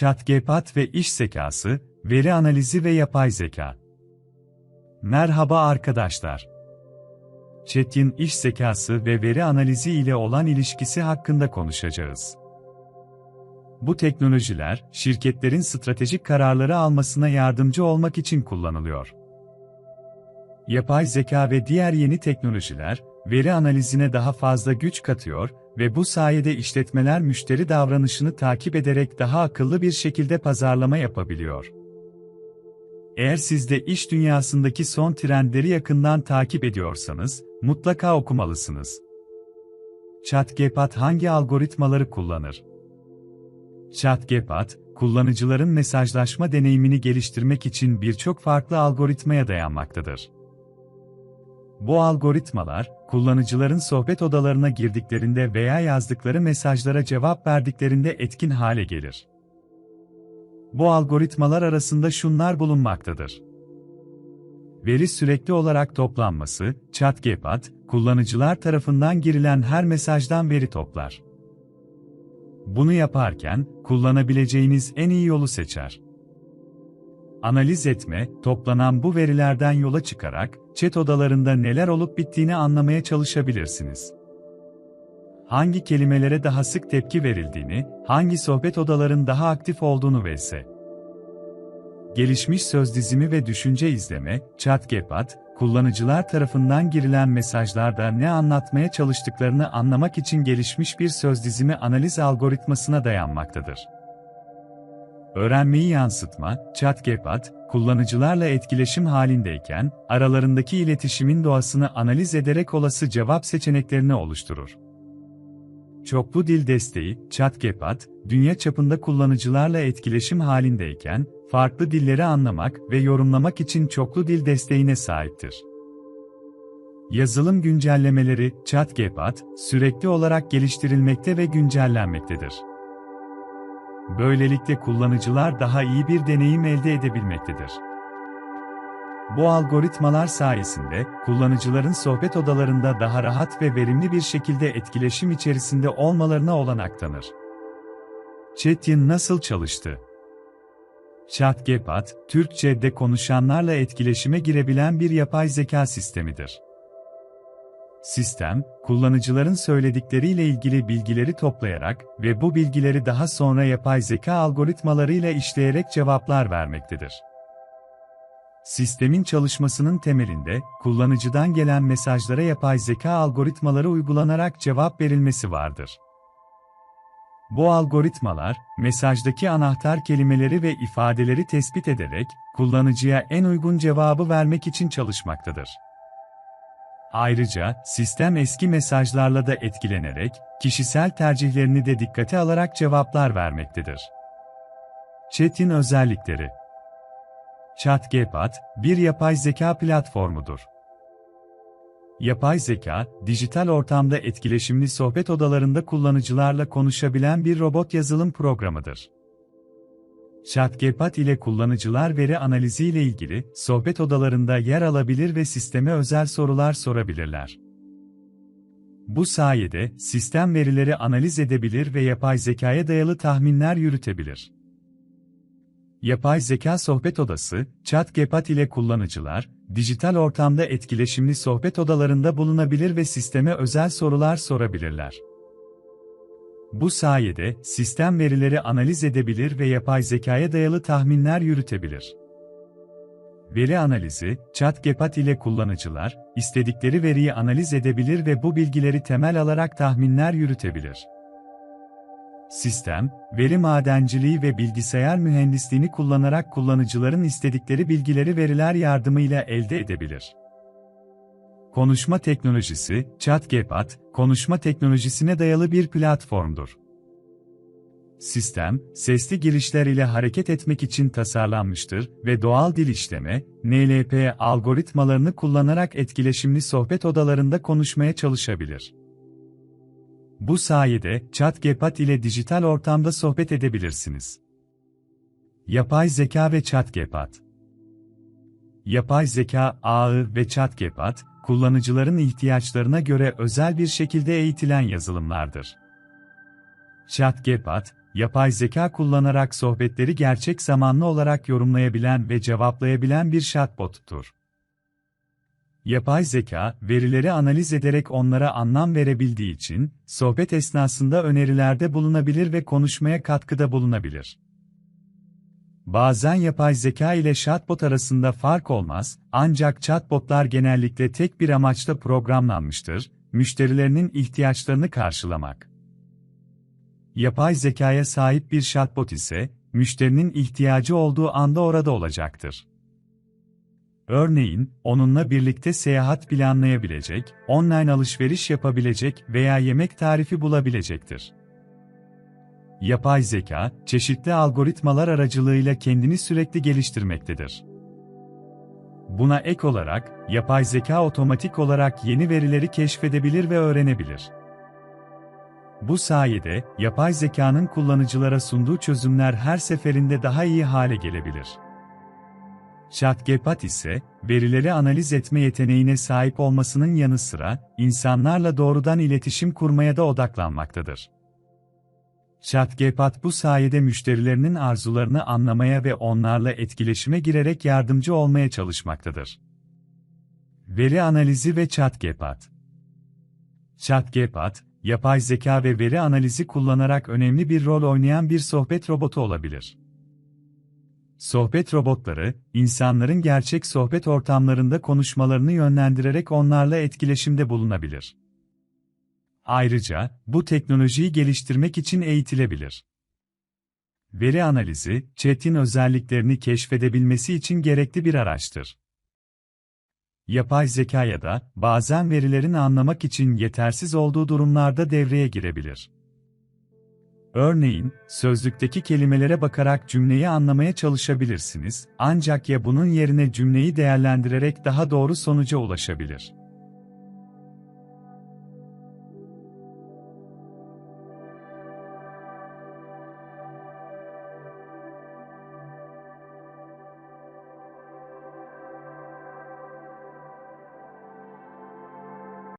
ChatGPT ve iş zekası, veri analizi ve yapay zeka. Merhaba arkadaşlar. Chat'in iş zekası ve veri analizi ile olan ilişkisi hakkında konuşacağız. Bu teknolojiler, şirketlerin stratejik kararları almasına yardımcı olmak için kullanılıyor. Yapay zeka ve diğer yeni teknolojiler, veri analizine daha fazla güç katıyor ve bu sayede işletmeler müşteri davranışını takip ederek daha akıllı bir şekilde pazarlama yapabiliyor. Eğer siz de iş dünyasındaki son trendleri yakından takip ediyorsanız, mutlaka okumalısınız. ChatGPT hangi algoritmaları kullanır? ChatGPT, kullanıcıların mesajlaşma deneyimini geliştirmek için birçok farklı algoritmaya dayanmaktadır. Bu algoritmalar, kullanıcıların sohbet odalarına girdiklerinde veya yazdıkları mesajlara cevap verdiklerinde etkin hale gelir. Bu algoritmalar arasında şunlar bulunmaktadır. Veri sürekli olarak toplanması, ChatGPT, kullanıcılar tarafından girilen her mesajdan veri toplar. Bunu yaparken, kullanabileceğiniz en iyi yolu seçer. Analiz etme, toplanan bu verilerden yola çıkarak, chat odalarında neler olup bittiğini anlamaya çalışabilirsiniz. Hangi kelimelere daha sık tepki verildiğini, hangi sohbet odaların daha aktif olduğunu vs. Gelişmiş söz dizimi ve düşünce izleme, ChatGPT, kullanıcılar tarafından girilen mesajlarda ne anlatmaya çalıştıklarını anlamak için gelişmiş bir söz dizimi analiz algoritmasına dayanmaktadır. Öğrenmeyi yansıtma, ChatGPT, kullanıcılarla etkileşim halindeyken, aralarındaki iletişimin doğasını analiz ederek olası cevap seçeneklerini oluşturur. Çoklu dil desteği, ChatGPT, dünya çapında kullanıcılarla etkileşim halindeyken, farklı dilleri anlamak ve yorumlamak için çoklu dil desteğine sahiptir. Yazılım güncellemeleri, ChatGPT, sürekli olarak geliştirilmekte ve güncellenmektedir. Böylelikle kullanıcılar daha iyi bir deneyim elde edebilmektedir. Bu algoritmalar sayesinde kullanıcıların sohbet odalarında daha rahat ve verimli bir şekilde etkileşim içerisinde olmalarına olanak tanır. Chat'in nasıl çalıştı? ChatGPT, Türkçe'de konuşanlarla etkileşime girebilen bir yapay zeka sistemidir. Sistem, kullanıcıların söyledikleriyle ilgili bilgileri toplayarak ve bu bilgileri daha sonra yapay zeka algoritmalarıyla işleyerek cevaplar vermektedir. Sistemin çalışmasının temelinde, kullanıcıdan gelen mesajlara yapay zeka algoritmaları uygulanarak cevap verilmesi vardır. Bu algoritmalar, mesajdaki anahtar kelimeleri ve ifadeleri tespit ederek, kullanıcıya en uygun cevabı vermek için çalışmaktadır. Ayrıca, sistem eski mesajlarla da etkilenerek, kişisel tercihlerini de dikkate alarak cevaplar vermektedir. Chat'in özellikleri ChatGPT, bir yapay zeka platformudur. Yapay zeka, dijital ortamda etkileşimli sohbet odalarında kullanıcılarla konuşabilen bir robot yazılım programıdır. ChatGPT ile kullanıcılar veri analizi ile ilgili sohbet odalarında yer alabilir ve sisteme özel sorular sorabilirler. Bu sayede sistem verileri analiz edebilir ve yapay zekaya dayalı tahminler yürütebilir. Yapay zeka sohbet odası, ChatGPT ile kullanıcılar, dijital ortamda etkileşimli sohbet odalarında bulunabilir ve sisteme özel sorular sorabilirler. Bu sayede sistem verileri analiz edebilir ve yapay zekaya dayalı tahminler yürütebilir. Veri analizi, ChatGPT ile kullanıcılar, istedikleri veriyi analiz edebilir ve bu bilgileri temel alarak tahminler yürütebilir. Sistem, veri madenciliği ve bilgisayar mühendisliğini kullanarak kullanıcıların istedikleri bilgileri veriler yardımıyla elde edebilir. Konuşma teknolojisi, ChatGPT, konuşma teknolojisine dayalı bir platformdur. Sistem, sesli girişler ile hareket etmek için tasarlanmıştır ve doğal dil işleme, NLP algoritmalarını kullanarak etkileşimli sohbet odalarında konuşmaya çalışabilir. Bu sayede ChatGPT ile dijital ortamda sohbet edebilirsiniz. Yapay zeka ve ChatGPT Yapay zeka ağı ve ChatGPT, kullanıcıların ihtiyaçlarına göre özel bir şekilde eğitilen yazılımlardır. ChatGPT, yapay zeka kullanarak sohbetleri gerçek zamanlı olarak yorumlayabilen ve cevaplayabilen bir chatbot'tur. Yapay zeka, verileri analiz ederek onlara anlam verebildiği için, sohbet esnasında önerilerde bulunabilir ve konuşmaya katkıda bulunabilir. Bazen yapay zeka ile chatbot arasında fark olmaz, ancak chatbotlar genellikle tek bir amaçla programlanmıştır, müşterilerinin ihtiyaçlarını karşılamak. Yapay zekaya sahip bir chatbot ise, müşterinin ihtiyacı olduğu anda orada olacaktır. Örneğin, onunla birlikte seyahat planlayabilecek, online alışveriş yapabilecek veya yemek tarifi bulabilecektir. Yapay zeka, çeşitli algoritmalar aracılığıyla kendini sürekli geliştirmektedir. Buna ek olarak, yapay zeka otomatik olarak yeni verileri keşfedebilir ve öğrenebilir. Bu sayede, yapay zekanın kullanıcılara sunduğu çözümler her seferinde daha iyi hale gelebilir. ChatGPT ise, verileri analiz etme yeteneğine sahip olmasının yanı sıra, insanlarla doğrudan iletişim kurmaya da odaklanmaktadır. ChatGPT bu sayede müşterilerinin arzularını anlamaya ve onlarla etkileşime girerek yardımcı olmaya çalışmaktadır. Veri analizi ve ChatGPT ChatGPT, yapay zeka ve veri analizi kullanarak önemli bir rol oynayan bir sohbet robotu olabilir. Sohbet robotları, insanların gerçek sohbet ortamlarında konuşmalarını yönlendirerek onlarla etkileşimde bulunabilir. Ayrıca, bu teknolojiyi geliştirmek için eğitilebilir. Veri analizi, chat'in özelliklerini keşfedebilmesi için gerekli bir araçtır. Yapay zekaya da, bazen verilerin anlamak için yetersiz olduğu durumlarda devreye girebilir. Örneğin, sözlükteki kelimelere bakarak cümleyi anlamaya çalışabilirsiniz, ancak ya bunun yerine cümleyi değerlendirerek daha doğru sonuca ulaşabilir.